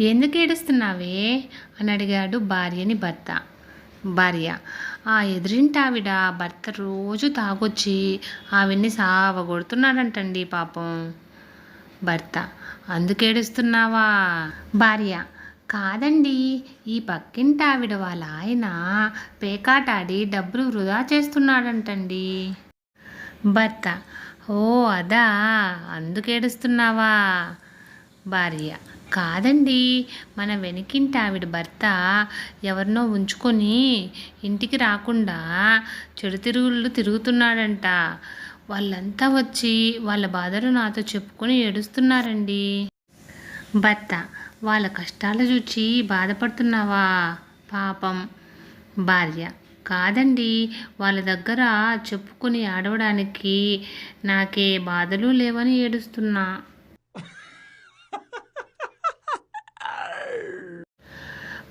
ఎందుకు ఏడుస్తున్నావే? అని అడిగాడు భార్యని భర్త. భార్య ఆ ఎదురింటి ఆవిడ భర్త రోజు తాగొచ్చి ఆవిడ్ని సావగొడుతున్నాడంటండి పాపం. భర్త అందుకేడుస్తున్నావా భార్య కాదండి ఈ పక్కింటి ఆవిడ వాళ్ళ ఆయన పేకాటాడి డబ్బులు వృధా చేస్తున్నాడంటండి. భర్త ఓ అదా అందుకేడుస్తున్నావా భార్య కాదండి. మన వెనకింటి ఆవిడ భర్త ఎవరినో ఉంచుకొని ఇంటికి రాకుండా చెడు తిరుగుళ్ళు తిరుగుతున్నాడంట. వాళ్ళంతా వచ్చి వాళ్ళ బాధలు నాతో చెప్పుకొని ఏడుస్తున్నారండి. భర్త వాళ్ళ కష్టాలు చూచి బాధపడుతున్నావా? పాపం. భార్య కాదండి. వాళ్ళ దగ్గర చెప్పుకొని ఆడవడానికి నాకే బాధలు లేవని ఏడుస్తున్నా.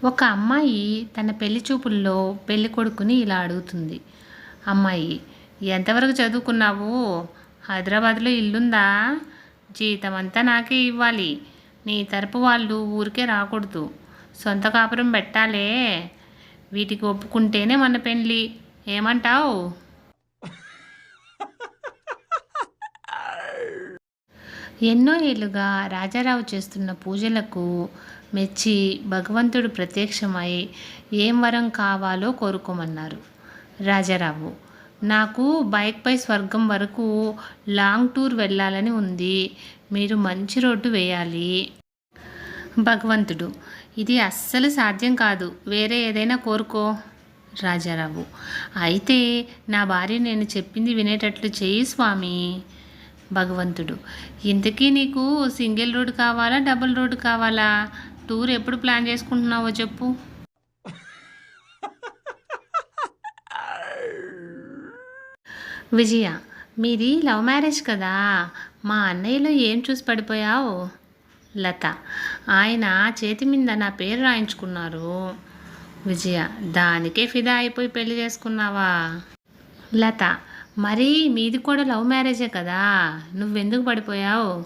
ఒక అమ్మాయి తన పెళ్ళి చూపుల్లో పెళ్ళి కొడుకుని ఇలా అడుగుతుంది. అమ్మాయి ఎంతవరకు చదువుకున్నావు? హైదరాబాద్లో ఇల్లుందా? జీతం అంతా నాకే ఇవ్వాలి. నీ తరపు వాళ్ళు ఊరికే రాకూడదు. సొంత కాపురం పెట్టాలే. వీటికి ఒప్పుకుంటేనే మన పెళ్ళి ఏమంటావు? ఎన్నో ఏళ్ళుగా రాజారావు చేస్తున్న పూజలకు మెచ్చి భగవంతుడు ప్రత్యక్షమై ఏం వరం కావాలో కోరుకోమన్నారు. రాజారావు నాకు బైక్పై స్వర్గం వరకు లాంగ్ టూర్ వెళ్ళాలని ఉంది. మీరు మంచి రోడ్డు వేయాలి. భగవంతుడు ఇది అస్సలు సాధ్యం కాదు. వేరే ఏదైనా కోరుకో. రాజారావు అయితే నా భార్య నేను చెప్పింది వినేటట్లు చేయి స్వామి. భగవంతుడు. ఇంతకీ నీకు సింగిల్ రోడ్ కావాలా డబుల్ రోడ్ కావాలా? టూర్ ఎప్పుడు ప్లాన్ చేసుకుంటున్నావో చెప్పు. విజయ మీది లవ్ మ్యారేజ్ కదా? మా అన్నయ్యలో ఏం చూసి పడిపోయావు? లత ఆయన చేతి మీద నా పేరు రాయించుకున్నారు. విజయ దానికే ఫిదా అయిపోయి పెళ్ళి చేసుకున్నావా? లత మరి మీది కూడా లవ్ మ్యారేజే కదా. నువ్వెందుకు పడిపోయావు?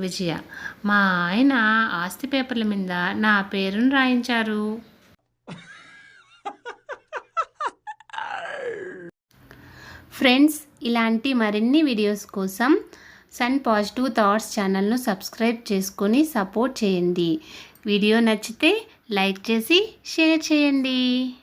విజయ. మా ఆయన ఆస్తి పేపర్ల మీద నా పేరును రాయించారు. ఫ్రెండ్స్ ఇలాంటి మరిన్ని వీడియోస్ కోసం సన్ పాజిటివ్ థాట్స్ ఛానల్ను సబ్స్క్రైబ్ చేసుకొని సపోర్ట్ చేయండి. వీడియో నచ్చితే లైక్ చేసి షేర్ చేయండి.